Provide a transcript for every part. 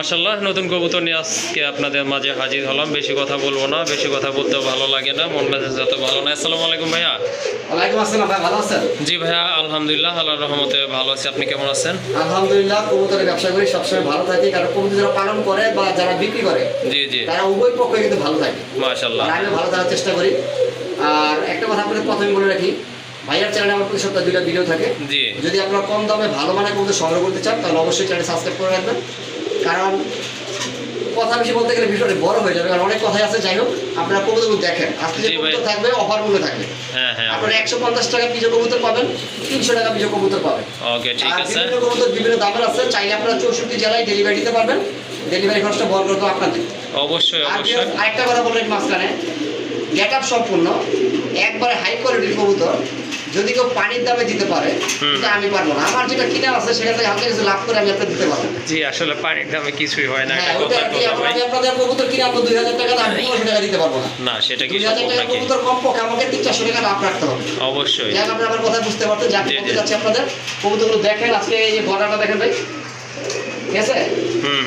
মাসাল্লাহ নতুন কবুতর নিয়ে আজকে আপনাদের মাঝে হাজির হলাম। বেশি কথা বলব না বেশি কথা বলতেও ভালো লাগে না মন মেজাজ যত ভালো না। আসসালামু আলাইকুম ভাইয়া। ওয়ালাইকুম আসসালাম ভাই ভালো আছেন? জি ভাইয়া আলহামদুলিল্লাহ আল্লাহর রহমতে ভালো আছি। আপনি কেমন আছেন? আলহামদুলিল্লাহ কবুতরের ব্যবসা করি সবসময় ভালো থাকি। কারণ কবুতর যারা পালন করে বা যারা বিক্রি করে জি জি। তারা উভয় পক্ষে কিন্তু ভালো থাকে। মাশাল্লাহ আর আমি ভালো থাকার চেষ্টা করি। আর একটা কথা আপনাদের প্রথমে বলে রাখি ভাইয়ার চ্যানেলে আমার প্রতি সপ্তাহে দুইটা ভিডিও থাকে। জি। যদি আপনারা কম দামে ভালো মানের কবুতর সংগ্রহ করতে চান তাহলে অবশ্যই চ্যানেল সাবস্ক্রাইব করে রাখবেন। কারণ কথা বেশি বলতে গেলে ভিডিওটা বড় হয়ে যাবে কারণ অনেক কথাই আছে যাই হোক আপনারা কবুতরগুলো দেখেন। আজকে যে কবুতর থাকবে অফার মূল্যে থাকবে। হ্যাঁ হ্যাঁ আপনারা একশো পঞ্চাশ টাকা পিজো কবুতর পাবেন তিনশো টাকা পিজো কবুতর পাবেন। ওকে ঠিক আর আছে। বিভিন্ন কবুতর বিভিন্ন দামের আছে চাইলে আপনারা চৌষট্টি জেলায় ডেলিভারি দিতে পারবেন। ডেলিভারি খরচটা বহন করতে আপনাদের। অবশ্যই অবশ্যই। আরেকটা কথা বললেন মাঝখানে। গেট আপ সম্পূর্ণ একবারে হাই কোয়ালিটির কবুতর। যদি কেউ পানির দামে দিতে পারে। আমি পারব না। আমার যেটা কিনা আছে সেখান থেকে হালকা কিছু লাভ করে আমি আপনাকে দিতে পারব। জি আসলে পানির দামে কিছুই হয় না হ্যাঁ কথা কথা ভাই আমি আপনাদের কবুতর কিনে দুই হাজার টাকা দাম টাকা দিতে পারব না। না সেটা কি টাকা কবুতর কম পক্ষে আমাকে তিন চারশো টাকা লাভ রাখতে হবে। অবশ্যই। যাক আপনারা আমার কথা বুঝতে পারতেন যাক বলতে। যাচ্ছি আপনাদের। কবুতরগুলো দেখেন আজকে এই যে দেখেন ভাই। ঠিক আছে?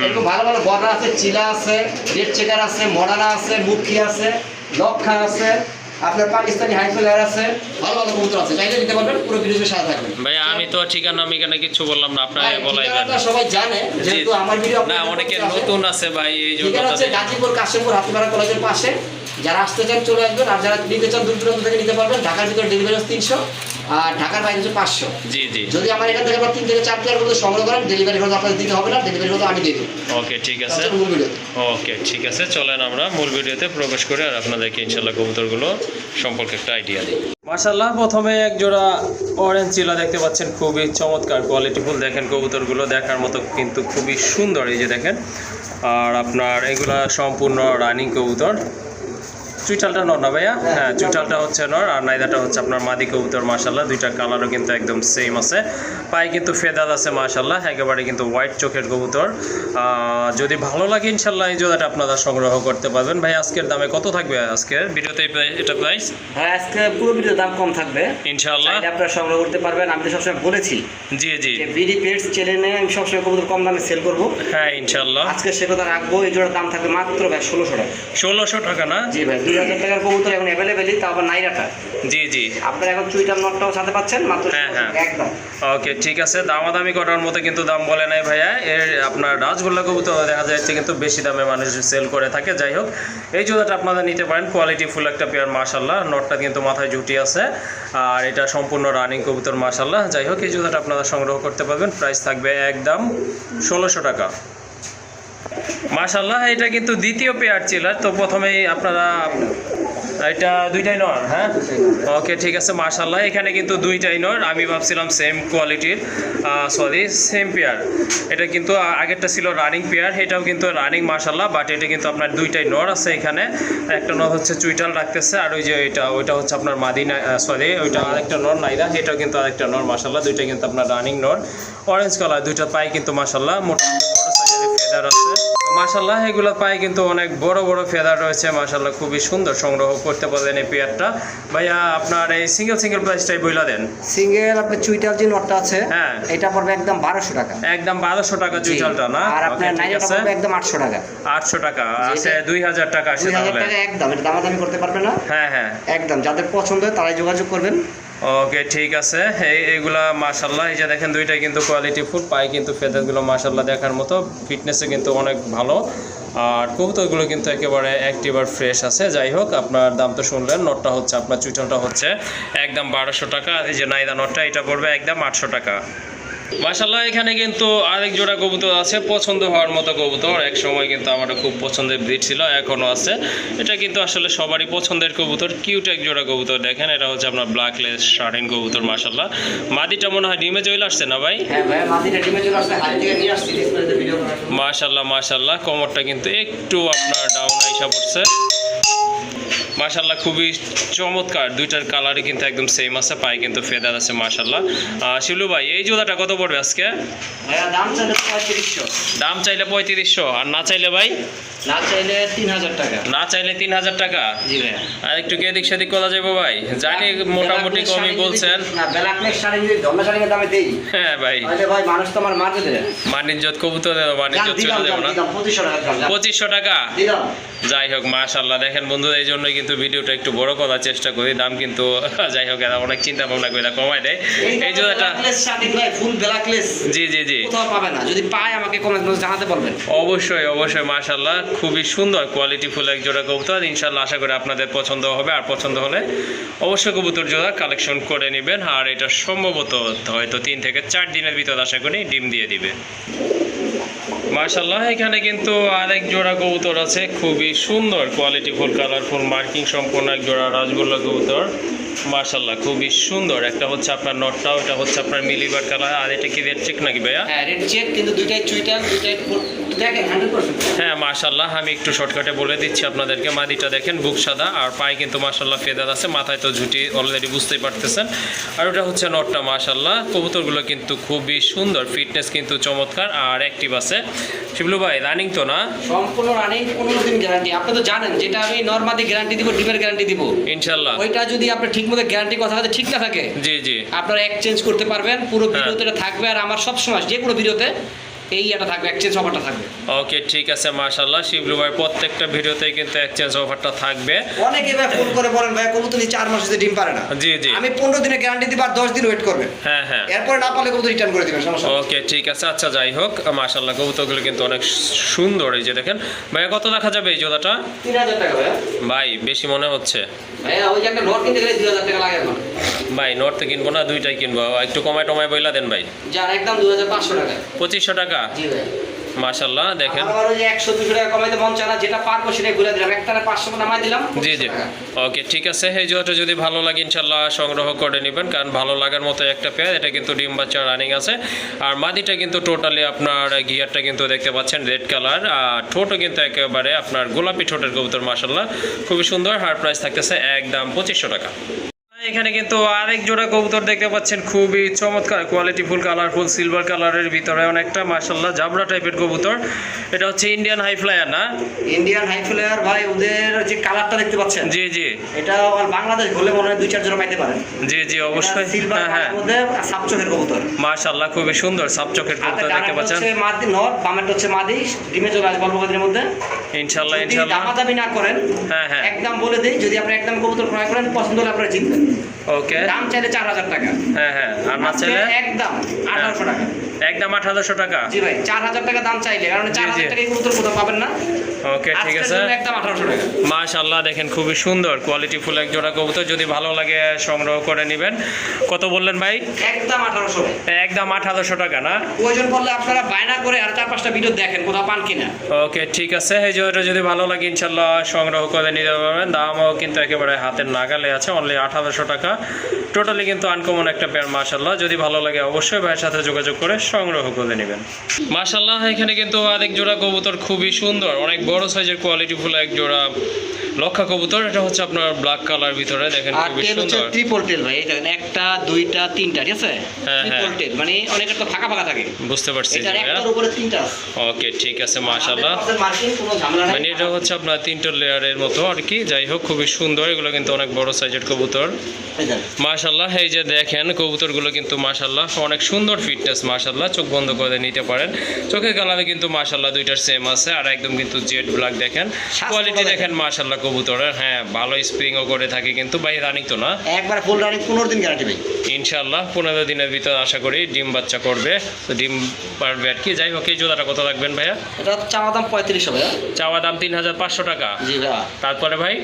এরকম ভালো ভালো গড়া আছে চিলা আছে রেড চেকার আছে মডানা আছে মুখী আছে লক্ষা আছে আপনার পাকিস্তানি হাই হাইফেলার আছে? ভালো ভালো কবুতর আছে। চাইলে নিতে পারবেন পুরো ভিডিওতে সাথে থাকবেন। ভাই আমি তো ঠিকানা মিকানা কিছু বললাম না আপনারা বলাই দেন সবাই জানে যেহেতু আমার ভিডিও না অনেকে নতুন আছে ভাই এই জন্য ঠিকানা হচ্ছে গাজীপুর কাশিমপুর হাতিপাড়া কলেজের পাশে। যারা আসতে চান চলে আসবেন। আর যারা নিতে চান দূর দূরান্ত থেকে নিতে পারবেন। ঢাকার ভিতরে ডেলিভারি হচ্ছে তিনশো। আর ঢাকার বাইরে হচ্ছে পাঁচশো। জি জি। যদি আমার এখান থেকে আপনার তিন থেকে চার মধ্যে সংগ্রহ করেন ডেলিভারি খরচ আপনাদের দিতে হবে না ডেলিভারি খরচ আমি দিয়ে দেবো। ওকে ঠিক আছে। ওকে ঠিক আছে। চলেন আমরা মূল ভিডিওতে প্রবেশ করে আর আপনাদেরকে ইনশাল্লাহ কবুতরগুলো সম্পর্কে একটা আইডিয়া দিই। মাশাল্লাহ প্রথমে এক জোড়া অরেঞ্জ চিলা দেখতে পাচ্ছেন খুবই চমৎকার কোয়ালিটিফুল দেখেন কবুতরগুলো দেখার মতো কিন্তু খুবই সুন্দর এই যে দেখেন। আর আপনার এগুলা সম্পূর্ণ রানিং কবুতর। চুইটালটা নর না ভাইয়া? হ্যাঁ চুইটালটা হচ্ছে নর আর নাইদাটা হচ্ছে আপনার মাদি কবুতর মাশাল্লাহ দুইটা কালারও কিন্তু একদম সেম আছে। পায়ে কিন্তু ফেদাল আছে মাশাল্লাহ একেবারে কিন্তু হোয়াইট চোখের কবুতর। যদি ভালো লাগে ইনশাল্লাহ এই জোড়াটা আপনারা সংগ্রহ করতে পারবেন। ভাই আজকের দামে কত থাকবে আজকের? ভিডিওতে এটা প্রাইস হ্যাঁ আজকে পুরো ভিডিও দাম কম থাকবে। ইনশাল্লাহ আপনারা সংগ্রহ করতে পারবেন। আমি তো সবসময় বলেছি জি জি। বিডি পেটস চ্যানেলে আমি সবসময় কবুতর কম দামে সেল করব। হ্যাঁ ইনশাল্লাহ আজকে সে কথা রাখব এই জোড়ার দাম থাকবে মাত্র ভাই ষোলোশো টাকা। ষোলোশো টাকা না? জি ভাই দুই হাজার টাকার কবুতর এখন অ্যাভেলেবেলই তাও আবার নাইরাটা জি জি। আপনারা এখন চুইটার নটটাও সাথে পাচ্ছেন মাত্র হ্যাঁ, হ্যাঁ। একদম। ওকে ঠিক আছে। দামাদামি করার মতো কিন্তু দাম বলে নাই ভাইয়া। এর আপনার রাজগোল্লা কবুতর দেখা যাচ্ছে কিন্তু বেশি দামে মানুষ সেল করে থাকে। যাই হোক এই জুতাটা আপনারা নিতে পারেন। কোয়ালিটি ফুল একটা পেয়ার মাশাল্লাহ নটটা কিন্তু মাথায় জুটি আছে। আর এটা সম্পূর্ণ রানিং কবুতর মাশাল্লাহ যাই হোক এই জুতাটা আপনারা সংগ্রহ করতে পারবেন। প্রাইস থাকবে একদম ষোলোশো টাকা। মাশাল্লাহ এটা কিন্তু দ্বিতীয় পেয়ার ছিল তো প্রথমেই আপনারা, এটা দুইটাই নর হ্যাঁ? ওকে ঠিক আছে মাশাল্লাহ এখানে কিন্তু দুইটাই নর আমি ভাবছিলাম সেম কোয়ালিটির সরি সেম পেয়ার এটা কিন্তু আগেরটা ছিল রানিং পেয়ার এটাও কিন্তু রানিং মাশাল্লাহ বাট এটা কিন্তু আপনার দুইটাই নর আছে এখানে। একটা নর হচ্ছে চুইটাল রাখতেছে, আর ওই যে এটা, ওইটা হচ্ছে আপনার মাদিনা সরি ওইটা আরেকটা নর নাইরা, এটাও কিন্তু আরেকটা নর মাশাল্লাহ দুইটা কিন্তু আপনার রানিং নর অরেঞ্জ কালার দুইটা পাই কিন্তু মাশাল্লাহ মোটামুটি ফেদার আছে। মাশাল্লাহ এগুলো পায়ে কিন্তু অনেক বড় বড় ফেদার রয়েছে। মাশাল্লাহ খুবই সুন্দর সংগ্রহ করতে পারলেন এই পেয়ারটা। ভাইয়া আপনার এই সিঙ্গেল সিঙ্গেল প্রাইসটাই বইলা দেন। সিঙ্গেল আপনার চুইটার যে নটটা আছে হ্যাঁ। এটা পড়বে একদম বারোশো টাকা। একদম বারোশো টাকা চুইটালটা না? আর আপনার ঠিক পড়বে একদম আটশো টাকা। আটশো টাকা আছে দুই হাজার টাকা আছে তাহলে। একদম এটা দামাদামি করতে পারবে না। হ্যাঁ হ্যাঁ। একদম যাদের পছন্দ হয় তারাই যোগাযোগ করবেন। ওকে, ঠিক আছে। এই এইগুলা মাসাল্লাহ এই যে দেখেন, দুইটাই কিন্তু কোয়ালিটি ফুল পায় কিন্তু ফেদারগুলো মাসাল্লাহ দেখার মতো। ফিটনেসে কিন্তু অনেক ভালো। আর কবুতরগুলো কিন্তু একেবারে অ্যাক্টিভ আর ফ্রেশ আছে। যাই হোক, আপনার দাম তো শুনলেন। নটটা হচ্ছে, আপনার চুইটনটা হচ্ছে একদম বারোশো টাকা। এই যে নাইদা নটটা, এটা পড়বে একদম আটশো টাকা। মাশাল্লাহ এখানে কিন্তু আরেক জোড়া কবুতর আছে পছন্দ হওয়ার মতো কবুতর। এক সময় কিন্তু আমারও খুব পছন্দের ব্রিড ছিল এখনও আছে। এটা কিন্তু আসলে সবারই পছন্দের কবুতর কিউট এক জোড়া কবুতর দেখেন এটা হচ্ছে আপনার ব্ল্যাকলেস শার্টিন কবুতর মাশাল্লাহ মাদিটা মনে হয় ডিমে চলে আসছে না ভাই? হ্যাঁ। মাশাল্লাহ মাশাল্লাহ কোমরটা কিন্তু একটু আপনার ডাউন আইসা পড়ছে। মাশাল্লাহ খুবই চমৎকার। দুইটার কালারই কিন্তু একদম সেম আছে, পায়ে কিন্তু ফেদার আছে মাশাল্লাহ শিলু ভাই, এই জুতাটা কত পড়বে আজকে? দাম পঁয়ত্রিশশো। দাম চাইলে পঁয়ত্রিশশো আর না চাইলে ভাই? না চাইলে তিন হাজার টাকা। না চাইলে তিন হাজার টাকা? জি ভাইয়া। আর একটু কি এদিক সেদিক করা যাব ভাই? জানি মোটামুটি কমই বলছেন। হ্যাঁ ভাই। ভাই মানুষ তো আমার মারতে দেবে মানিজ্জত কবুতর মানিজ্জত চলে যাব না? পঁচিশশো টাকা যাই হোক মাশাল্লাহ দেখেন বন্ধুরা এই জন্যই কিন্তু ভিডিওটা একটু বড় করার চেষ্টা করি। দাম কিন্তু যাই হোক এরা অনেক চিন্তা ভাবনা করে কমায় দেয়। এই ভাই ব্ল্যাকলেস। জি জি জি। কোথাও পাবে না। যদি পায়, আমাকে কমেন্ট বক্সে জানাতে বলবেন। অবশ্যই অবশ্যই মাশাল্লাহ খুবই সুন্দর কোয়ালিটি ফুল এক জোড়া কবুতর। ইনশাল্লাহ আশা করি আপনাদের পছন্দ হবে, আর পছন্দ হলে অবশ্যই কবুতর জোড়া কালেকশন করে নেবেন। আর এটা সম্ভবত হয়তো তিন থেকে চার দিনের ভিতর আশা করি ডিম দিয়ে দিবে। মার্শাল্লাহ এখানে কিন্তু আরেক জোড়া কবুতর আছে। খুবই সুন্দর কোয়ালিটি ফুল কালারফুল মার্কিং সম্পূর্ণ এক জোড়া রাজগোল্লা কবুতর। মার্শাল্লাহ খুবই সুন্দর। একটা হচ্ছে আপনার নটটা ওটা হচ্ছে আপনার মিলিবার কালার। আর এটা কি রেড চেক নাকি ভাইয়া? হ্যাঁ রেড চেক কিন্তু দুইটাই চুইটাল দুইটাই হ্যাঁ মাশাল্লাহ আমি একটু শর্টকাটে বলে দিচ্ছি আপনাদেরকে। মাদিটা দেখেন বুক সাদা আর পায়ে কিন্তু মাশাল্লাহ ফেদার আছে। মাথায় তো ঝুটি অলরেডি বুঝতেই পারতেছেন। আর ওটা হচ্ছে নটটা মাশাল্লাহ কবুতরগুলো কিন্তু খুবই সুন্দর। ফিটনেস কিন্তু চমৎকার আর অ্যাক্টিভ আছে। শিবলু ভাই রানিং তো না? সম্পূর্ণ রানিং পনেরো দিন গ্যারান্টি আপনি তো জানেন যেটা আমি নর্মালি গ্যারান্টি দিব ডিমের গ্যারান্টি দিব। ইনশাল্লাহ ওইটা যদি আপনি ঠিক মতো গ্যারান্টি কথা হয়তো ঠিক না থাকে জি জি আপনারা এক্সচেঞ্জ করতে পারবেন পুরো হ্যাঁ। ভিডিওতে থাকবে আর আমার সব সময় যে কোনো ভিডিওতে এই এটা থাকবে এক্সচেঞ্জ অফারটা থাকবে। ওকে ঠিক আছে মাশাল্লাহ শিবলু ভাই প্রত্যেকটা ভিডিওতেই কিন্তু এক্সচেঞ্জ অফারটা থাকবে। অনেকে ভাই ফোন করে বলেন ভাই কবুতর নিয়ে চার মাস যদি ডিম পারে না। জি জি। আমি পনেরো দিনের গ্যারান্টি দিব আর দশ দিন ওয়েট করবে। হ্যাঁ হ্যাঁ। এরপরে না পারলে কবুতর রিটার্ন করে দিবেন সমস্যা ওকে ঠিক আছে আচ্ছা যাই হোক মাশাল্লাহ কবুতরগুলো কিন্তু অনেক সুন্দর এই যে দেখেন। ভাইয়া কত রাখা যাবে এই জোড়াটা? তিন হাজার টাকা ভাইয়া। ভাই বেশি মনে হচ্ছে? ভাইয়া ওই যে একটা নোট কিনতে গেলে দুই হাজার টাকা লাগে এখন। ভাই নর্থে কিনবো না দুইটাই কিনবো। একটু কমায় টমায় বইলা দেন ভাই। যার একদম দুই হাজার পাঁচশো টাকা পঁচিশশো টাকা? জি ভাই। দেখেন। আমার ওই যে একশো দুশো টাকা কমাইতে মন চায় না যেটা পারব সেটা ঘুরে দিলাম। একটা পাঁচশো নামাই দিলাম। জি জি। ওকে ঠিক আছে। এই জোয়াটা যদি ভালো লাগে ইনশাল্লাহ সংগ্রহ করে নেবেন কারণ ভালো লাগার মতো একটা পেয়ার। এটা কিন্তু ডিম বাচ্চা রানিং আছে। আর মাদিটা কিন্তু টোটালি আপনার গিয়ারটা কিন্তু দেখতে পাচ্ছেন রেড কালার আর ঠোঁটও কিন্তু একেবারে আপনার গোলাপি ঠোঁটের কবুতর মাসাল্লাহ খুবই সুন্দর হার প্রাইস থাকতেছে একদম পঁচিশশো টাকা। এখানে কিন্তু আরেক জোড়া কবুতর দেখতে পাচ্ছেন খুবই চমৎকার কোয়ালিটি ফুল কালারফুল সিলভার কালারের ভিতরে অনেকটা মাসাল্লাহ জাবরা টাইপের কবুতর। এটা হচ্ছে ইন্ডিয়ান হাই ফ্লায়ার না? ইন্ডিয়ান হাই ফ্লেয়ার ভাই ওদের যে কালারটা দেখতে পাচ্ছেন? জি জি। এটা বাংলাদেশ বলে মনে হয় দুই চার জোড়া পাইতে পারেন জি জি অবশ্যই। হ্যাঁ হ্যাঁ। সাপচকের কবুতর। মাশাল্লাহ খুবই সুন্দর সাপ চোখের হাতে কবুতর দেখতে পাচ্ছেন। হচ্ছে মাদি নট বামেরটা হচ্ছে মাদি ডিমে চলে আসবে অল্প কদিনের মধ্যে। ইনশাল্লাহ যদি ইনশাল্লাহ দামাদামি না করেন হ্যাঁ হ্যাঁ। একদম বলে দেই যদি আপনি একদম কবুতর ক্রয় করেন পছন্দ হলে আপনারা জিতবেন। ওকে দাম চাইলে চার হাজার টাকা। হ্যাঁ হ্যাঁ। আর মাছ চাইলে? একদম আঠারোশো টাকা। একদম আট হাজারশো টাকা। জি ভাই চার হাজার টাকা দাম চাইলে কারণ চার হাজার জি। কবুতর কোথাও পাবেন না। ওকে ঠিক আছে। একদম আঠারোশো টাকা। মাশাল্লাহ দেখেন খুবই সুন্দর কোয়ালিটি ফুল এক জোড়া কবুতর যদি ভালো লাগে সংগ্রহ করে নেবেন। কত বললেন ভাই? একদম আঠারোশো। একদম আট হাজারশো টাকা না? প্রয়োজন পড়লে আপনারা বায়না করে আর চার পাঁচটা ভিডিও দেখেন কোথাও পান কিনা। ওকে ঠিক আছে। এই জোড়াটা যদি ভালো লাগে ইনশাল্লাহ সংগ্রহ করে নিতে পারবেন। দামও কিন্তু একেবারে হাতের নাগালে আছে অনলি আট হাজারশো টাকা। টোটালি কিন্তু আনকমন একটা পেয়ার মাশাল্লাহ যদি ভালো লাগে অবশ্যই ভাইয়ের সাথে যোগাযোগ করে সংগ্রহ করে নেবেন। মাসাল্লাহ এখানে কিন্তু আরেক জোড়া কবুতর খুবই সুন্দর। অনেক বড় সাইজের কোয়ালিটি ফুল, এক জোড়া লক্ষা কবুতর এটা হচ্ছে আপনার ব্ল্যাক কালার ভিতরে দেখেন খুবই হচ্ছে সুন্দর। ট্রিপল টেল ভাই এই দেখেন একটা দুইটা তিনটা ঠিক আছে? হ্যাঁ, ট্রিপল হ্যাঁ। টেল মানে অনেকের তো ফাঁকা ফাঁকা থাকে। বুঝতে পারছি এটার একটার উপরে তিনটা আছে। ওকে ঠিক আছে নাই। মানে এটা হচ্ছে আপনার তিনটা লেয়ারের মতো আর কি যাই হোক খুবই সুন্দর এগুলো কিন্তু অনেক বড় সাইজের কবুতর। মাশাল্লাহ এই যে দেখেন কবুতরগুলো কিন্তু মাশাল্লাহ অনেক সুন্দর ফিটনেস মাশাল্লাহ চোখ বন্ধ করে নিতে পারেন। চোখের কালারে কিন্তু মাশাল্লাহ দুইটার সেম আছে আর একদম কিন্তু জেড ব্ল্যাক দেখেন। কোয়ালিটি দেখেন মাশাল্লাহ কবুতরের হ্যাঁ ভালো স্প্রিংও করে থাকে কিন্তু ভাই রানিং তো না। একবার ফুল রানিং পনেরো দিন গ্যারান্টি ভাই। ইনশাল্লাহ পনেরো দিনের ভিতর আশা করি ডিম বাচ্চা করবে। তো ডিম পারবে আর কি। যাই হোক এই জোড়াটা কত রাখবেন ভাইয়া? এটা চাওয়া দাম পঁয়ত্রিশশো ভাইয়া। চাওয়া দাম তিন হাজার পাঁচশো টাকা। জি ভাইয়া। তারপরে ভাই?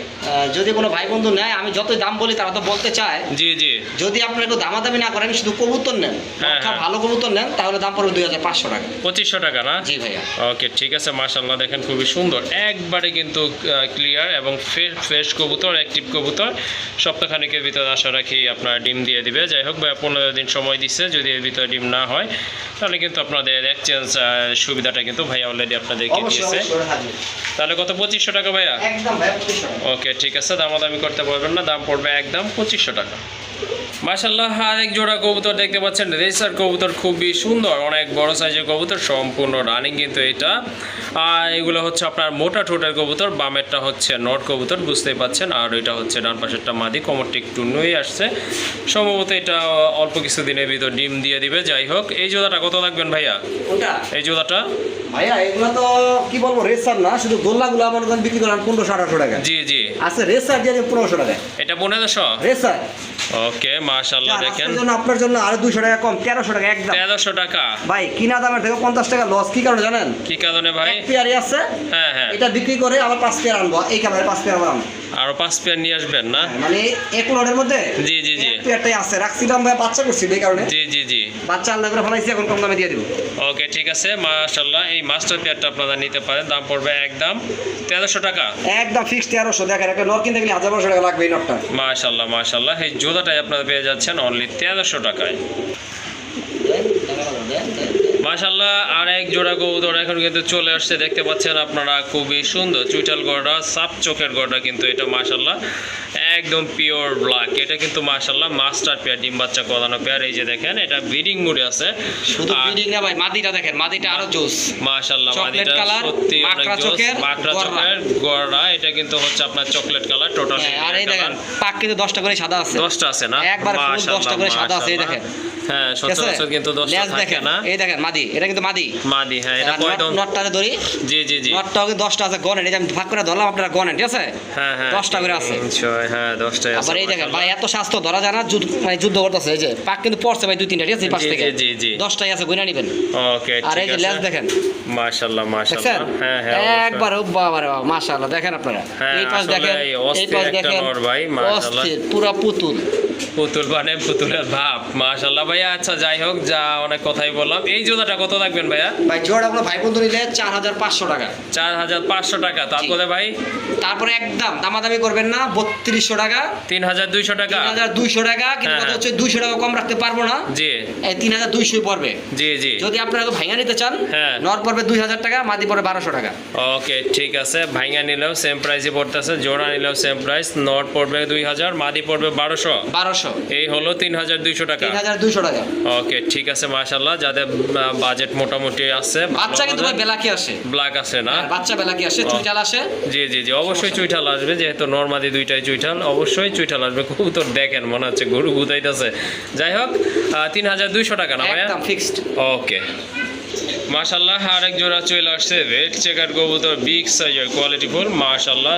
যদি কোনো ভাই বন্ধু নেয় আমি যতই দাম বলি তারা তো বলতে চায়। জি জি। যদি আপনারা একটু দামাদামি না করেন শুধু কবুতর নেন হ্যাঁ, হ্যাঁ। ভালো কবুতর নেন তাহলে দাম পড়বে দুই হাজার পাঁচশো টাকা। পঁচিশশো টাকা না? জি ভাইয়া। ওকে ঠিক আছে মাশাল্লাহ দেখেন খুবই সুন্দর। একবারে কিন্তু ক্লিয়ার এবং এবং ফ্রেশ কবুতর অ্যাক্টিভ কবুতর সপ্তাহখানিকের ভিতরে আশা রাখি আপনার ডিম দিয়ে দিবে। যাই হোক বা পনেরো দিন সময় দিচ্ছে যদি এর ভিতরে ডিম না হয় তাহলে কিন্তু আপনাদের এক্সচেঞ্জ সুবিধাটা কিন্তু ভাইয়া অলরেডি আপনাদেরকে দিয়েছে। তাহলে কত পঁচিশশো টাকা ভাইয়া? ওকে ঠিক আছে দামাদামি করতে পারবেন না দাম পড়বে একদম পঁচিশশো টাকা। মাশাল্লাহ আরেক জোড়া কবুতর দেখতে পাচ্ছেন। রেসার কবুতর খুবই সুন্দর অনেক বড় সাইজের কবুতর সম্পূর্ণ রানিং কিন্তু এটা। আর এগুলো হচ্ছে আপনার মোটা ঠোঁটের কবুতর বামেরটা হচ্ছে নট কবুতর বুঝতেই পাচ্ছেন। আর এটা হচ্ছে ডান পাশেরটা মাদি কোমরটি একটু নুয়ে আসছে। সম্ভবত এটা অল্প কিছু দিনের ভিতর ডিম দিয়ে দিবে যাই হোক। এই জোড়াটা কত লাগবেন ভাইয়া? এই জোড়াটা? ভাইয়া এগুলো তো কি বলব রেসার না শুধু গোল্লাগুলো আমার দোকান বিক্রি করেন পনেরোশো আঠারোশো টাকা। জি জি। আছে রেসার দিয়ে পনেরোশো টাকা। এটা পনেরোশো? রেসার। ওকে মাশাল্লাহ দেখেন। জন্য আপনার জন্য আরও দুশো টাকা কম তেরোশো টাকা একদম। তেরোশো টাকা। ভাই কিনা দামের থেকে পঞ্চাশ টাকা লস কি কারণে জানেন? কি কারণে ভাই? এক পেয়ারই আছে। হ্যাঁ হ্যাঁ। এটা বিক্রি করে আবার পাঁচ পেয়ার আনব এই কারণে পাঁচ পেয়ার আনব। আরও পাঁচ পেয়ার নিয়ে আসবেন না? মানে এক লটের মধ্যে জি জি জি। পেয়ারটাই আছে। রাখছিলাম ভাই বাচ্চা করছি এই কারণে। জি জি জি। বাচ্চা আলাদা করে ফেলাইছি এখন কম দামে দিয়ে দিব। ওকে ঠিক আছে মাশাল্লাহ এই মাস্টার পেয়ারটা আপনারা নিতে পারেন দাম পড়বে একদম তেরোশো টাকা। একদম ফিক্সড তেরোশো দেখেন একটা নর কিনতে গেলে হাজার বারোশো টাকা লাগবে এই নটটা মাশাল্লাহ মাশাল্লাহ এই জোড়াটাই আপনারা পেয়ে যাচ্ছেন অনলি তেরোশো টাকায়। মাশাল্লাহ আর এক জোড়া গৌদর এখন কিন্তু চলে আসছে। দেখতে পাচ্ছেন আপনারা, খুবই সুন্দর চুইটাল গড়া সাপ চোখের গড়া কিন্তু এটা মাশাল্লাহ একদম পিওর ব্ল্যাক এটা কিন্তু মাশাল্লাহ মাস্টার পেয়ার ডিম বাচ্চা করানো পেয়ার এই যে দেখেন এটা ব্রিডিং মুডে আছে। শুধু বিল্ডিং না ভাই মাদিটা দেখেন মাদিটা আরও জোস চকলেট মাদিটা কালার, সত্যি মাকড়া চোখের, মাকড়া। চোখের গড়া এটা কিন্তু হচ্ছে আপনার চকলেট কালার টোটাল আর এই দেখেন পাক কিন্তু দশটা করে সাদা আছে। দশটা আছে না? একবার মাশাআল্লাহ, দশটা করে সাদা আছে, এই দেখেন। হ্যাঁ সচরাচর কিন্তু দশটা লেজ থাকে না। এই দেখেন মাদি এটা কিন্তু মাদি। মাদি হ্যাঁ এটা কয় দাম নটটারে ধরি। জি জি জি। কিন্তু দশটা আছে গনেন এই যে আমি ভাগ করে ধরলাম আপনারা গনেন ঠিক আছে? হ্যাঁ হ্যাঁ। দশটা করে আছে। হ্যাঁ দশটাই আবার এই দেখেন ভাই এত স্বাস্থ্য ধরা যায় না মানে যুদ্ধ করতেছে এই যে পাক কিন্তু পড়ছে ভাই দুই তিনটা ঠিক আছে? পাশ থেকে। জি, জি, জি। আছে গুনা নিবেন। ওকে আর এই যে লেজ দেখেন। মাশাআল্লাহ মাশাআল্লাহ। হ্যাঁ হ্যাঁ একবার বাবা রে বাবা মাশাআল্লাহ দেখেন আপনারা। এই পাশ দেখেন এই এই পাশ দেখেন ভাই, মাশাআল্লাহ। পুরা পুতুল। পুতুল মানে পুতুলের ভাব মাশাআল্লাহ ভাইয়া আচ্ছা যাই হোক যা অনেক কথাই বললাম। এই জোড়াটা কত রাখবেন ভাইয়া? ভাই জোড়া আপনার ভাই বন্ধু নিলে চার হাজার পাঁচশো টাকা। চার হাজার পাঁচশো টাকা। তারপরে ভাই? তারপরে একদম দামাদামি করবেন না বত্রিশশো টাকা। তিন হাজার দুইশো টাকা। তিন হাজার দুইশো টাকা কিন্তু হ্যাঁ, কথা হ্যাঁ। হচ্ছে দুইশো টাকা কম রাখতে পারব না। জি। এই তিন হাজার দুইশোই পড়বে। জি জি। যদি আপনারা ভাইয়া নিতে চান হ্যাঁ। নর পড়বে দুই হাজার টাকা মাদি পড়বে বারোশো টাকা। ওকে ঠিক আছে। ভাইঙ্গা নিলেও সেম প্রাইসই পড়তেছে জোড়া নিলেও সেম প্রাইস নট পড়বে দুই হাজার মাদি পড়বে বারোশো বারোশো? এই হলো তিন হাজার দুইশো টাকা। তিন হাজার দুইশো টাকা। ওকে ঠিক আছে মাশাল্লাহ যাদের বাজেট মোটামুটি আছে বাচ্চা কিন্তু ভাই বেলাকি আসে। ব্ল্যাক আছে না? বাচ্চা বেলাকি আসে চুইটাল আসে। জি জি জি অবশ্যই চুইঠাল আসবে যেহেতু নর্মাদি দুইটাই চুইঠাল অবশ্যই চুইঠাল আসবে। খুব তো দেখেন মনে হচ্ছে গরু গুতাইতেছে। যাই হোক তিন হাজার দুইশো টাকা না ভাইয়া? Fixed okay. মাশাল্লাহ আরেক জোড়া চলে আসছে রেড চেকার কবুতর বিগ সাইজের কোয়ালিটি ফুল মাশাল্লাহ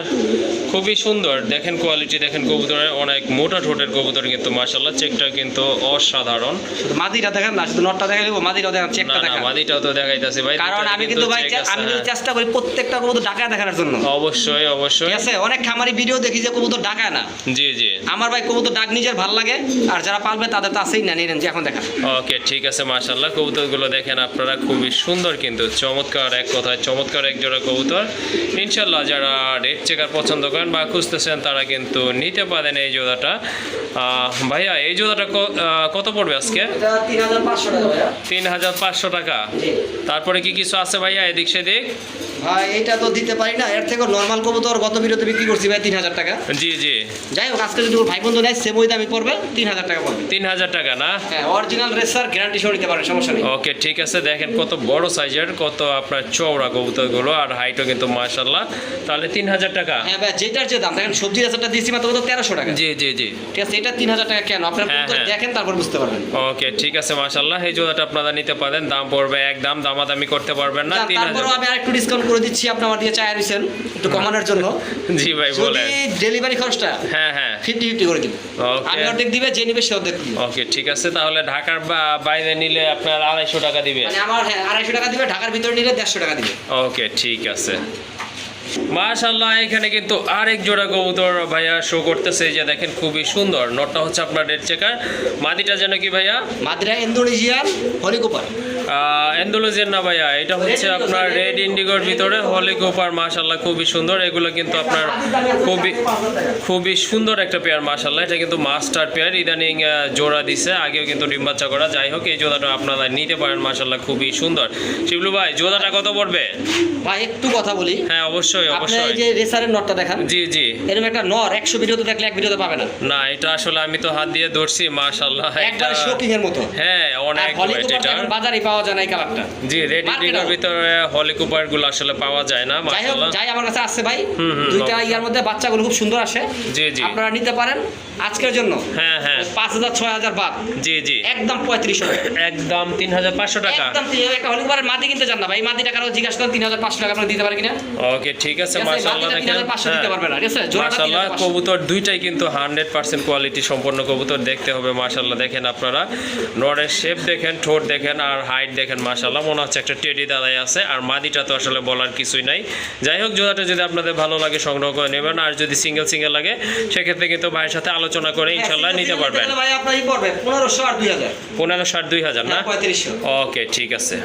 খুবই সুন্দর। দেখেন কোয়ালিটি দেখেন কবুতরের অনেক মোটা ঠোঁটের কবুতর কিন্তু মাশাল্লাহ চেকটা কিন্তু অসাধারণ। মাদিটা দেখেন না শুধু নটটা দেখে মাদিটাও দেখেন চেকটা দেখেন। মাদিটাও তো দেখাইতেছি ভাই কারণ আমি কিন্তু ভাই আমি। চেষ্টা করি প্রত্যেকটা কবুতর ডাকায় দেখানোর জন্য। অবশ্যই অবশ্যই। ঠিক আছে অনেক খামারি ভিডিও দেখি যে কবুতর ডাকায় না। জি জি। আমার ভাই কবুতর ডাক নিজের ভালো লাগে আর যারা পালবে তাদের তো আছেই না নিলেন যে এখন দেখা ওকে ঠিক আছে মাশাল্লাহ কবুতরগুলো দেখেন আপনারা খুবই সুন্দর কিন্তু চমৎকার এক কথায় চমৎকার এক জোড়া কবুতর। ইনশাল্লাহ যারা রেড চেকার পছন্দ করেন বা খুঁজতেছেন তারা কিন্তু নিতে পারেন এই জোড়াটা। ভাইয়া এই জোড়াটা কত পড়বে আজকে? তিন হাজার পাঁচশো টাকা তারপরে কি কিছু আছে ভাইয়া এদিক সেদিক? ভাই এটা তো দিতে পারি না। এর থেকে নর্মাল কবুতর গত বিরতে বিক্রি করছি ভাই তিন হাজার টাকা। জি জি। যাই হোক আজকে যদি ভাই বন্ধু নেয় সেম ওই দামি পড়বে তিন হাজার টাকা পড়বে। তিন হাজার টাকা না? হ্যাঁ অরিজিনাল রেসার গ্যারান্টি সহ নিতে পারেন সমস্যা নেই। ওকে ঠিক আছে দেখেন কত বড় সাইজের কত আপনার চওড়া কবুতরগুলো আর হাইটও কিন্তু মাশাল্লাহ তাহলে তিন হাজার টাকা? হ্যাঁ ভাই যেটার যে দাম দেখেন সবজি রেসারটা দিয়েছি মাত্র কত? তেরোশো টাকা। জি জি জি। ঠিক আছে এটা তিন হাজার টাকা কেন? আপনার হ্যাঁ, হ্যাঁ। দেখেন তারপর বুঝতে পারবেন। ওকে ঠিক আছে মাশাল্লাহ এই জোড়াটা আপনারা নিতে পারেন দাম পড়বে একদম দামাদামি করতে পারবেন না তিন হাজার আমি আরেকটু ডিসকাউন্ট করে দিচ্ছি আপনি আমার দিয়ে চায় রয়েছেন একটু কমানোর জন্য। জি ভাই বলেন। ডেলিভারি খরচটা হ্যাঁ হ্যাঁ। ফিফটি ফিফটি করে দিব. আমি অর্ধেক দিবে যে নিবে সে অর্ধেক ওকে ঠিক আছে তাহলে ঢাকার বাইরে নিলে আপনার আড়াইশো টাকা দিবে। মানে আমার হ্যাঁ আড়াইশো টাকা দিবে ঢাকার ভিতরে নিলে দেড়শো টাকা দিবে। ওকে ঠিক আছে। মাশাল্লাহ এখানে কিন্তু আরেক জোড়া কবুতর ভাইয়া শো করতেছে। যে দেখেন খুবই সুন্দর। নটটা হচ্ছে আপনার রেড চেকার মাদিটা যেন কি ভাইয়া? Indonesian helicopter. না ভাইয়া এটা হচ্ছে আপনার রেড ইন্ডিগোর ভিতরে হলি কোপার মাশাল্লাহ খুবই সুন্দর। এগুলো কিন্তু আপনার খুবই খুবই সুন্দর একটা পেয়ার মাশাল্লাহ এটা কিন্তু মাস্টার পেয়ার ইদানিং জোড়া দিছে। আগেও কিন্তু ডিম বাচ্চা করা। যাই হোক এই জোড়াটা আপনারা নিতে পারেন মাশাল্লাহ খুবই সুন্দর। শিবলু ভাই জোড়াটা কত পড়বে? ভাই একটু কথা বলি। হ্যাঁ অবশ্যই। অবশ্যই। এই যে রেসারের নটটা দেখান। জি জি। এরকম একটা নর একশো ভিডিওতে দেখলে এক ভিডিওতে পাবে না না এটা আসলে আমি তো হাত দিয়ে ধরছি মাশাল্লাহ এটা শোকিং এর মতো। হ্যাঁ অনেক ওয়েট এটা বাজারে পাওয়া যায় না এই কালারটা। জি রেড Market ভিতরে হলি কুপারগুলো আসলে পাওয়া যায় না যাই যাই আমার কাছে আসছে ভাই। হুম, হুম, দুইটা ইয়ার মধ্যে বাচ্চাগুলো খুব সুন্দর আসে। জি জি। আপনারা নিতে পারেন আজকের জন্য। হ্যাঁ হ্যাঁ। পাঁচ হাজার ছয় হাজার বাদ। জি জি। একদম পঁয়ত্রিশশো টাকা। একদম তিন হাজার পাঁচশো টাকা। একদম মাটি কিনতে চান না ভাই। মাটি টাকা জিজ্ঞাসা করেন হাজার পাঁচশো টাকা আপনারা দিতে পারেন কিনা? ওকে ঠিক ঠিক আছে, মাশাআল্লাহ দেখেন। 3500 দিতে পারবে না, ঠিক আছে? জোড়াটা মাশাআল্লাহ কবুতর দুইটাই কিন্তু হান্ড্রেড পার্সেন্ট কোয়ালিটি সম্পন্ন কবুতর দেখতে হবে মাশাআল্লাহ দেখেন আপনারা। নরের শেপ দেখেন ঠোঁট দেখেন আর হাইট দেখেন মাশাআল্লাহ। মনে হচ্ছে একটা টেডি দাদাই আছে আর মাদিটা তো আসলে বলার কিছুই নাই। যাই হোক জোড়াটা যদি আপনাদের ভালো লাগে সংগ্রহ করে নেবেন আর যদি সিঙ্গেল সিঙ্গেল লাগে সেক্ষেত্রে কিন্তু ভাইয়ের সাথে আলোচনা করে ইনশাল্লাহ নিতে পারবেন। পনেরোশো আর দুই হাজার। পনেরো ষাট দুই হাজার না? ওকে ঠিক আছে।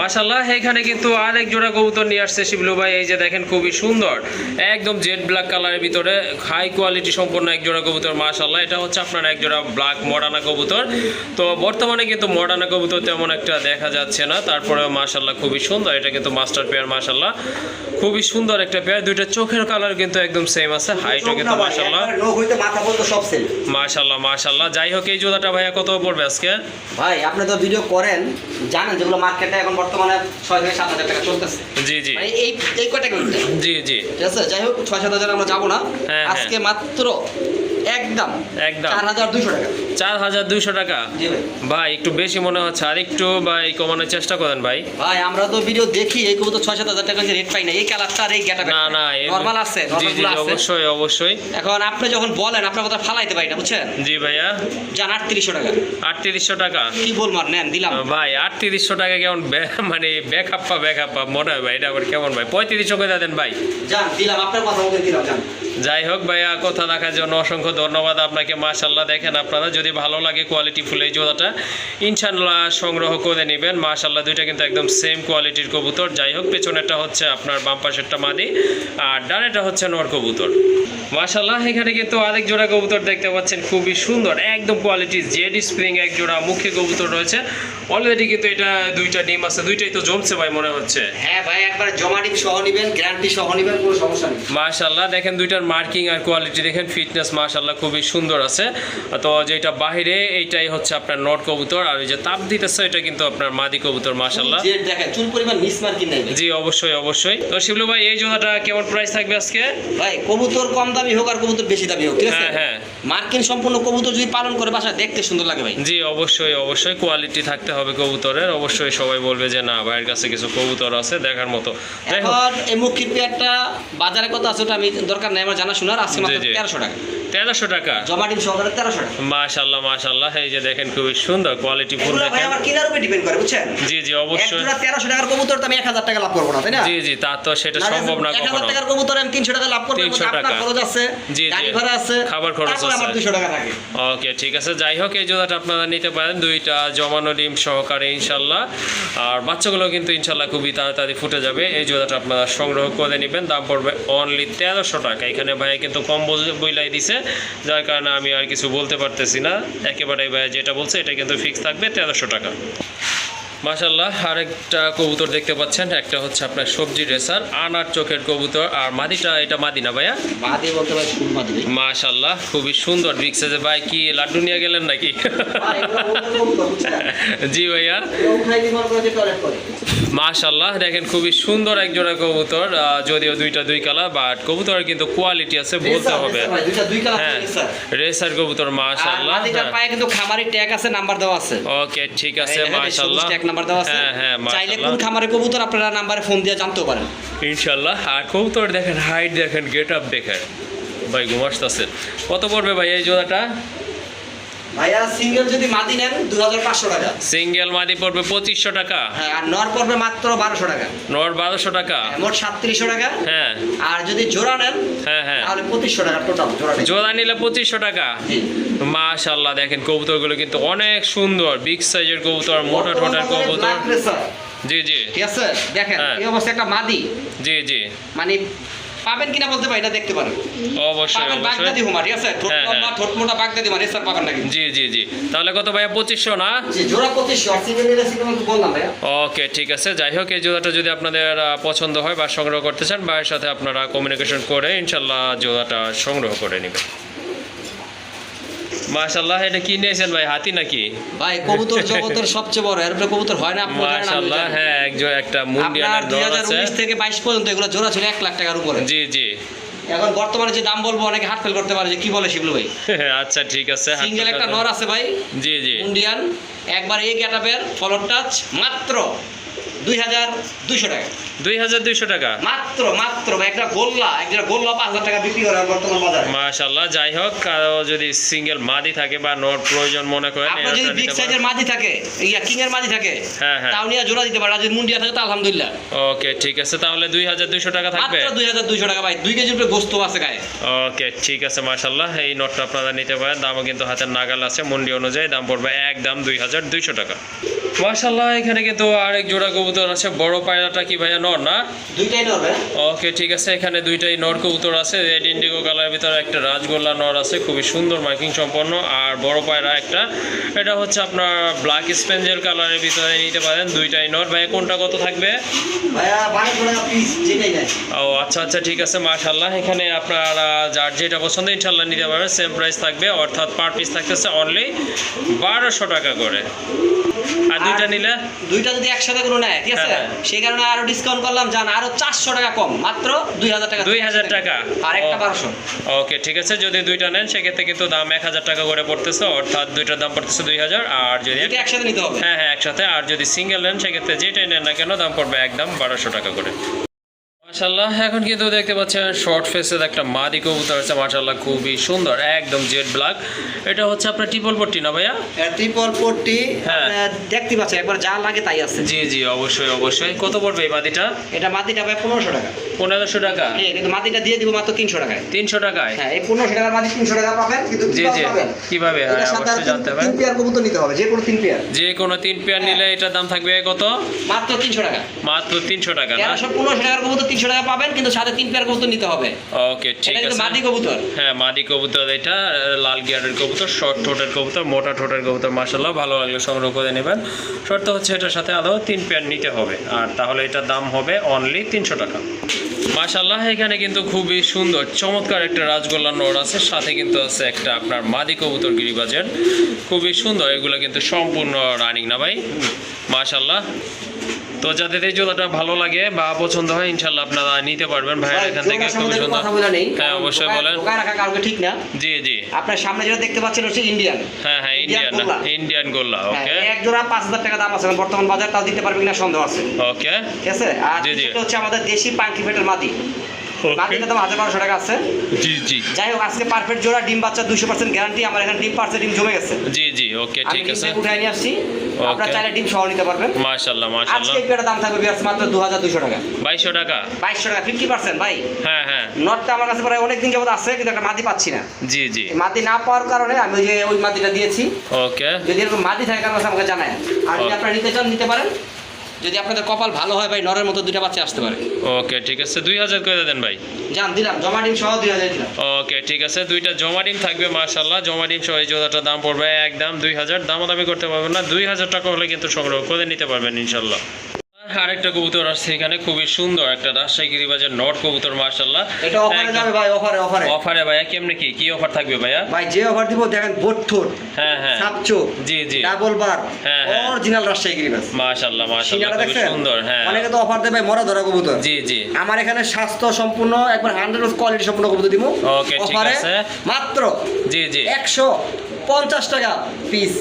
মাশাল্লাহ এখানে কিন্তু আরেক জোড়া কবুতর নিয়ে আসছে শিবলু ভাই। এই যে দেখেন খুবই সুন্দর একদম জেড ব্ল্যাক কালারের ভিতরে হাই কোয়ালিটি সম্পন্ন এক জোড়া কবুতর মাশাল্লাহ এটা হচ্ছে আপনার এক জোড়া ব্ল্যাক মডার্না কবুতর। তো বর্তমানে কিন্তু মডার্না কবুতর তেমন একটা দেখা যাচ্ছে না তারপরে মাশাল্লাহ খুবই সুন্দর। এটা কিন্তু মাস্টার পেয়ার মাশাল্লাহ খুবই সুন্দর একটা পেয়ার দুইটা চোখের কালার কিন্তু একদম সেম আছে হাইটও কিন্তু মাশাল্লাহ সেল মাশাল্লাহ মাশাল্লাহ যাই হোক এই জোড়াটা ভাইয়া কত পড়বে আজকে? ভাই আপনি তো ভিডিও করেন জানেন যেগুলো মার্কেটে এখন বর্তমানে ছয় থেকে সাত হাজার টাকা চলতেছে। জি জি। মানে এই এই কয়টা জি জি। ঠিক আছে? যাই হোক ছয় সাত হাজার আমরা যাব না। হ্যাঁ, আজকে মাত্র একদম। একদম। চার হাজার দুইশো টাকা। চার হাজার দুইশো টাকা? ভাই। একটু বেশি মনে হচ্ছে। আর একটু ভাই কমানোর চেষ্টা করেন ভাই। ভাই আমরা তো ভিডিও দেখি এই কবুতর ছয় সাত হাজার টাকা রেট পাই না এই কালারটা আর এই গ্যাটা না না। নর্মাল আছে অবশ্যই অবশ্যই। এখন আপনি যখন বলেন আপনার কথা ফালাইতে পারি না বুঝছেন? জি ভাইয়া। যান আটত্রিশশো টাকা। আটত্রিশশো টাকা? কি বলব আর নেন দিলাম। ভাই আটত্রিশশো টাকা কেমন মানে ব্যাকআপা ব্যাকআপা মনে হয় ভাই এটা আবার কেমন ভাই? পঁয়ত্রিশশো করে দেন ভাই। যান দিলাম আপনার কথা দিলাম যান যাই হোক ভাইয়া কথা রাখার জন্য অসংখ্য ধন্যবাদ আপনাকে। মাশাল্লাহ দেখেন আপনারা যদি ভালো লাগে কোয়ালিটি ফুল এই জোড়াটা ইনশাল্লাহ সংগ্রহ করে নেবেন। মাশাল্লাহ দুইটা কিন্তু একদম সেম কোয়ালিটির কবুতর। যাই হোক পেছনেরটা হচ্ছে আপনার বাম পাশেরটা মাদি আর ডানেটা হচ্ছে নর কবুতর। মাশাল্লাহ এখানে কিন্তু আরেক জোড়া কবুতর দেখতে পাচ্ছেন খুবই সুন্দর একদম কোয়ালিটি জেড স্প্রিং এক জোড়া মুখী কবুতর রয়েছে। অলরেডি কিন্তু এটা দুইটা ডিম আছে দুইটাই তো জমছে ভাই মনে হচ্ছে। হ্যাঁ ভাই একবার জমা ডিম সহ নিবেন গ্যারান্টি সহ নিবেন কোনো সমস্যা নেই। মাশাল্লাহ দেখেন দুইটার মার্কিং আর কোয়ালিটি দেখেন ফিটনেস মাশাল্লাহ খুবই সুন্দর আছে। তো যেটা বাইরে এইটাই হচ্ছে আপনার নট কবুতর আর ওই যে তাপ দিতেছে এটা কিন্তু আপনার মাদি কবুতর মাশাল্লাহ দেখেন চুল পরিমাণ মিস মার্কিং নাই জি অবশ্যই অবশ্যই। তো শিবলু ভাই এই জোড়াটা কেমন প্রাইস থাকবে আজকে? ভাই কবুতর কম দামি হোক আর কবুতর বেশি দামি হোক ঠিক আছে? হ্যাঁ, হ্যাঁ। মার্কিন সম্পূর্ণ কবুতর যদি পালন করে বাসায় দেখতে সুন্দর লাগে ভাই। জি অবশ্যই অবশ্যই। কোয়ালিটি থাকতে হবে কবুতরের। অবশ্যই সবাই বলবে যে না ভাইয়ের কাছে কিছু কবুতর আছে দেখার মতো। এখন এই মুখির পেয়ারটা বাজারে কত আছে ওটা আমি দরকার নাই আমার জানা শোনার আজকে মাত্র। তেরোশো টাকা। তেরোশো টাকা? জমা ডিম সহকারে তেরোশো টাকা। মাশাল্লাহ মাশাল্লাহ এই যে দেখেন খুবই সুন্দর কোয়ালিটি ফুল দেখেন। আমার কেনার উপরে ডিপেন্ড করে বুঝছেন? জি জি অবশ্যই। তেরোশো টাকার কবুতর তো আমি এক হাজার টাকা লাভ করব না তাই না? জি জি তা তো সেটা সম্ভব না এক হাজার কখনো। টাকার কবুতর আমি তিনশো টাকা লাভ করব 300 আপনার টাকা। খরচ আছে জি। গাড়ি ভাড়া আছে খাবার খরচ আমার আছে। দুশো টাকা থাকে ওকে ঠিক আছে। যাই হোক এই জোড়াটা আপনারা নিতে পারেন। দুইটা জমানো ডিম সহকারে ইনশাল্লাহ আর বাচ্চাগুলো কিন্তু ইনশাল্লাহ খুবই তাড়াতাড়ি ফুটে যাবে। এই জোড়াটা আপনারা সংগ্রহ করে নেবেন। দাম পড়বে অনলি তেরোশো টাকা। এখানে ভাইয়া কিন্তু কম বইলাই দিছে, যার কারণে আমি আর কিছু বলতে পারতেছি না। একেবারে ভাইয়া যেটা বলছে, এটা কিন্তু ফিক্স থাকবে তেরোশো টাকা। মাশাল্লাহ আরেকটা কবুতর দেখতে পাচ্ছেন একটা হচ্ছে আপনার সবজি রেসার আনার চোখের কবুতর আর মাদিটা এটা মাদি না ভাইয়া? মা দিয়ে বলতে পারি ফুল মা মাশাল্লাহ খুবই সুন্দর বিগ সাইজে ভাই কি লাড্ডু নিয়ে গেলেন নাকি? জি ভাইয়া। মাশাল্লাহ দেখেন খুবই সুন্দর এক জোড়া কবুতর যদিও দুইটা দুই কালা বাট কবুতরের কিন্তু কোয়ালিটি আছে বলতে হবে। হ্যাঁ রেসার। কবুতর মাশাল্লাহ কিন্তু খামারি ট্যাগ আছে নাম্বার দেওয়া আছে। ওকে ঠিক আছে মাশাল্লাহ ট্যাগ নাম্বার দেওয়া আছে। হ্যাঁ হ্যাঁ চাইলে কোন খামারে কবুতর আপনারা নাম্বারে ফোন দিয়ে জানতে পারেন। ইনশাল্লাহ আর কবুতর দেখেন হাইট দেখেন গেট আপ দেখেন। ভাই ঘুমাসতেছেন কত পড়বে ভাই এই জোড়াটা? ভাইয়া সিঙ্গেল যদি মাদি নেন দু হাজার পাঁচশো টাকা। সিঙ্গেল মাদি পড়বে পঁচিশশো টাকা। হ্যাঁ আর নর পড়বে মাত্র বারোশো টাকা। নর বারোশো টাকা। মোট সাতত্রিশশো টাকা। হ্যাঁ। আর যদি জোড়া নেন হ্যাঁ হ্যাঁ। তাহলে পঁচিশশো টাকা টোটাল জোড়া জোড়া নিলে পঁচিশশো টাকা। মাশাল্লাহ দেখেন কবুতরগুলো কিন্তু অনেক সুন্দর। বিগ সাইজের কবুতর মোটা বর্তমান কবুতর। জি জি। ঠিক আছে? দেখেন হ্যাঁ। এই অবস্থা একটা মাদি। জি জি। মানে পাবেন কিনা বলতে পারি এটা দেখতে পারেন। অবশ্যই পাবেন বাগদাদি অবশ্যই হুমা ঠিক আছে? ঠোঁট হ্যাঁ, লম্বা হ্যাঁ। ঠোঁট মোটা বাগদাদি মানে স্যার পাবেন নাকি জি জি জি। তাহলে কত ভাইয়া পঁচিশশো না? জি জোড়া পঁচিশশো আর সিঙ্গেল নিলে সিঙ্গেল বললাম ভাইয়া। ওকে ঠিক আছে। যাই হোক এই জোড়াটা যদি আপনাদের পছন্দ হয় বা সংগ্রহ করতে চান ভাইয়ের সাথে আপনারা কমিউনিকেশন করে ইনশাল্লাহ জোড়াটা সংগ্রহ করে নেবেন। মাশাল্লাহ এটা কি নিয়েছেন ভাই? হাতি নাকি? ভাই কবুতর জগতের সবচেয়ে বড়। এর উপরে কবুতর হয় না আপনারা আমিও হ্যাঁ একজন একটা মুন্ডিয়ানের দল আছে। উনিশ থেকে বাইশ পর্যন্ত এগুলো জোড়া ছিল এক লাখ টাকার উপরে। জি জি। এখন বর্তমানে যে দাম বলব অনেকে হাট ফেল করতে পারে যে কি বলে শিবলু ভাই। আচ্ছা ঠিক আছে সিঙ্গেল একটা নর আছে ভাই। জি জি। ইন্ডিয়ান একবার এই গ্যাটাপের ফলর টাচ মাত্র দুই হাজার দুইশো টাকা। দুই হাজার দুইশো টাকা। মাত্র মাত্র একটা গোল্লা একটা গোল্লা পাঁচ হাজার টাকা বিক্রি করে বর্তমান বাজারে। মাশাল্লাহ যাই হোক কারও যদি সিঙ্গেল মাদি থাকে বা নোট প্রয়োজন মনে করেন আপনার যদি বিগ সাইজের মাদি থাকে ইয়া কিং এর মাদি থাকে হ্যাঁ, হ্যাঁ। তাও নিয়ে জোড়া দিতে পারে যদি মুন্ডিয়া থাকে তো আলহামদুলিল্লাহ। ওকে ঠিক আছে তাহলে দুই হাজার দুইশো টাকা থাকবে? মাত্র দুই হাজার দুইশো টাকা ভাই দুই কেজির উপরে গোস্ত আছে গায়ে। ওকে ঠিক আছে মাশাল্লাহ এই নোটটা আপনারা নিতে পারেন। দামও কিন্তু হাতের নাগাল আছে মন্ডি অনুযায়ী দাম পড়বে একদম দুই হাজার দুইশো টাকা। মাশাল্লাহ এখানে কিন্তু আরেক জোড়া কবুতর আছে। বড় পায়রাটা কি ভাইয়া নর না? দুইটাই নড়বে ওকে ঠিক আছে এখানে দুইটাই নর কবুতর আছে। রেড ইন্ডিগো কালারের ভিতরে একটা রাজগোল্লা নর আছে খুবই সুন্দর মার্কিং সম্পন্ন। আর বড় পায়রা একটা এটা হচ্ছে আপনার ব্ল্যাক স্পেঞ্জেল কালারের ভিতরে নিতে পারেন দুইটাই নর। ভাইয়া কোনটা কত থাকবে? ও আচ্ছা আচ্ছা ঠিক আছে মাশাল্লাহ এখানে আপনারা যার যেটা পছন্দ ইনশাল্লাহ নিতে পারবেন সেম প্রাইস থাকবে অর্থাৎ পার পিস থাকতেছে অনলি বারোশো টাকা করে। আর দুইটা নিলে? দুইটা যদি একসাথে কোনো নেয় ঠিক আছে? হ্যাঁ, হ্যাঁ। সেই কারণে আরও ডিসকাউন্ট করলাম জান আরও চারশো টাকা কম মাত্র দুই হাজার টাকা। দুই হাজার টাকা। আর একটা বারোশো। ওকে ঠিক আছে যদি দুইটা নেন সেক্ষেত্রে কিন্তু দাম এক হাজার টাকা করে পড়তেছে অর্থাৎ দুইটার দাম পড়তেছে দুই হাজার আর যদি একসাথে নিতে হবে। হ্যাঁ হ্যাঁ একসাথে আর যদি সিঙ্গেল নেন সেক্ষেত্রে যেটাই নেন না কেন দাম পড়বে একদম বারোশো টাকা করে। মাশাল্লাহ এখন কিন্তু দেখতে পাচ্ছেন শর্ট ফেসের একটা মাদি কবুতর আছে মাশাল্লাহ খুবই সুন্দর একদম জেড ব্ল্যাক এটা হচ্ছে আপনার ট্রিপল পট্টি না ভাইয়া? ট্রিপল ফোরটি হ্যাঁ। দেখতে পাচ্ছেন একবার যা লাগে তাই আছে। জি জি অবশ্যই অবশ্যই। কত পড়বে এই মাদিটা? এটা মাদিটা ভাই পনেরোশো টাকা। পনেরোশো টাকা? হ্যাঁ কিন্তু মাদিটা দিয়ে দিব মাত্র তিনশো টাকায়। তিনশো টাকায়? হ্যাঁ এই পনেরোশো টাকার মাদি তিনশো টাকা পাবেন কিন্তু জি জি। কীভাবে? হ্যাঁ অবশ্যই জানতে হবে তিন পেয়ার কবুতর নিতে হবে যে কোনো তিন পেয়ার যে কোনো তিন পেয়ার নিলে এটার দাম থাকবে কত? মাত্র তিনশো টাকা। মাত্র তিনশো টাকা না? পনেরোশো টাকার কবুতর তিনশো টাকা পাবেন কিন্তু সাথে তিন পেয়ার কবুতর নিতে হবে। ওকে ঠিক আছে। মাদি কবুতর। হ্যাঁ মাদি কবুতর এটা লাল গিয়ারের কবুতর শর্ট ঠোঁটের কবুতর মোটা ঠোঁটের কবুতর মাসাল্লাহ ভালো লাগলে সংগ্রহ করে নেবেন। শর্ত হচ্ছে এটার সাথে আদৌ তিন পেয়ার নিতে হবে। আর তাহলে এটার দাম হবে অনলি তিনশো টাকা। মাশাল্লাহ এখানে কিন্তু খুবই সুন্দর চমৎকার একটা রাজগোল্লা নোড় আছে। সাথে কিন্তু আছে একটা আপনার মাদি কবুতর গিরিবাজের। খুবই সুন্দর এগুলো কিন্তু সম্পূর্ণ রানিং না ভাই। মাশাল্লাহ তো যাদের এই জুতাটা ভালো লাগে বা পছন্দ হয় ইনশাল্লাহ আপনারা নিতে পারবেন। ভাইয়ের এখান থেকে খুবই সুন্দর নেই। হ্যাঁ অবশ্যই বলেন। ঢোকায় রাখা কাউকে ঠিক না। জি জি। আপনার সামনে যেটা দেখতে পাচ্ছেন হচ্ছে ইন্ডিয়ান হ্যাঁ হ্যাঁ ইন্ডিয়ান। ইন্ডিয়ান গোল্লা। হ্যাঁ, ওকে এক জোড়া পাঁচ হাজার টাকা দাম আছে বর্তমান বাজার তাও দিতে পারবে কিনা সন্দেহ আছে। ওকে ঠিক আছে? আর। এটা হচ্ছে আমাদের দেশি পাঙ্কি ফেটের মাদি। মাদিটা দাম হাজার বারোশো টাকা আছে। জি জি। যাই হোক আজকে পারফেক্ট জোড়া ডিম বাচ্চা দুশো পার্সেন্ট গ্যারান্টি আমার এখানে ডিম পার্সেন্ট ডিম জমে গেছে। জি জি ওকে ঠিক আছে। উঠাই নিয়ে আসছি। আপনারা চাইলে ডিম সহ নিতে পারবেন। মাশাল্লাহ আজকে মাশাল্লাহ এই পেয়ারের দাম থাকবে বিয়ার্স মাত্র দু হাজার দুশো টাকা। বাইশশো টাকা? বাইশশো টাকা ফিফটি পার্সেন্ট ভাই। হ্যাঁ হ্যাঁ। নটটা আমার কাছে প্রায় অনেকদিন যাবত আছে কিন্তু একটা মাদি পাচ্ছি না। জি জি। মাদি না পাওয়ার কারণে আমি ওই যে ওই মাদিটা দিয়েছি। ওকে যদি এরকম মাদি থাকে কাছে আমাকে জানায়। আর যদি. আপনারা নিতে চান নিতে পারেন। যদি আপনাদের কপাল ভালো হয় ভাই নরের মতো দুইটা বাচ্চা আসতে পারে। ওকে ঠিক আছে। দুই হাজার করে দেন ভাই। জান দিলাম। জমা ডিম সহ দুই হাজার দিলাম। ওকে ঠিক আছে। দুইটা জমা ডিম থাকবে মার্শাল্লাহ জমা ডিম সহ এই জোড়াটার দাম পড়বে একদম দুই হাজার। দামাদামি করতে পারবেন না। দুই হাজার টাকা হলে কিন্তু সংগ্রহ করে নিতে পারবেন ইনশাল্লাহ আরেকটা কবুতর আসছে এখানে খুবই সুন্দর একটা রাজশাহী গিরিবাজার নট কবুতর মার্শাল্লাহ এটা অফারে যাবে ভাই অফারে অফারে অফারে ভাইয়া কেমনে কি? কি অফার থাকবে ভাইয়া? ভাই যে অফার দিব দেখেন বোটঠোর হ্যাঁ হ্যাঁ। সাপচো জি জি। ডাবল বার হ্যাঁ, হ্যাঁ। অরিজিনাল রাজশাহী গিরিবাস মাশাল্লাহ মাশাল্লাহ সিনাটা খুবই সুন্দর হ্যাঁ। অনেকে তো অফার দেবে মরা ধরা কবুতর। জি জি। আমার এখানে স্বাস্থ্য সম্পূর্ণ একবার হান্ড্রেড কোয়ালিটি সম্পূর্ণ কবুতর দিব। Okay, ঠিক আছে। মাত্র জি জি। একশো পঞ্চাশ টাকা পিস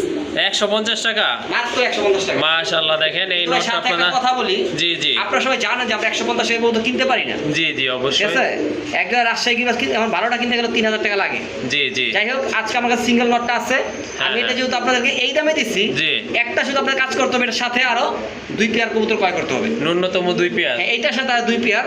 একশো পঞ্চাশ টাকা? মাত্র একশো পঞ্চাশ টাকা। মাশাল্লাহ দেখেন এই নোটটা একটা আপনারা কথা বলি। জি জি। আপনারা সবাই জানেন যে আমরা একশো পঞ্চাশ টাকা পর্যন্ত কিনতে পারি না। জি জি ঠিক আছে? একটা রাজশাহী গিলাস কিনতে আমার বারোটা কিনতে গেলে তিন হাজার টাকা লাগে। জি জি। যাই হোক আজকে আমার কাছে সিঙ্গেল নটটা আছে। আমি এটা হ্যাঁ। যেহেতু আপনাদেরকে এই দামে দিচ্ছি। একটা শুধু আপনার কাজ করতে হবে এটার সাথে আরও দুই পেয়ার কবুতর ক্রয় করতে হবে। ন্যূনতম দুই পেয়ার। হ্যাঁ, এইটার সাথে আর দুই পেয়ার।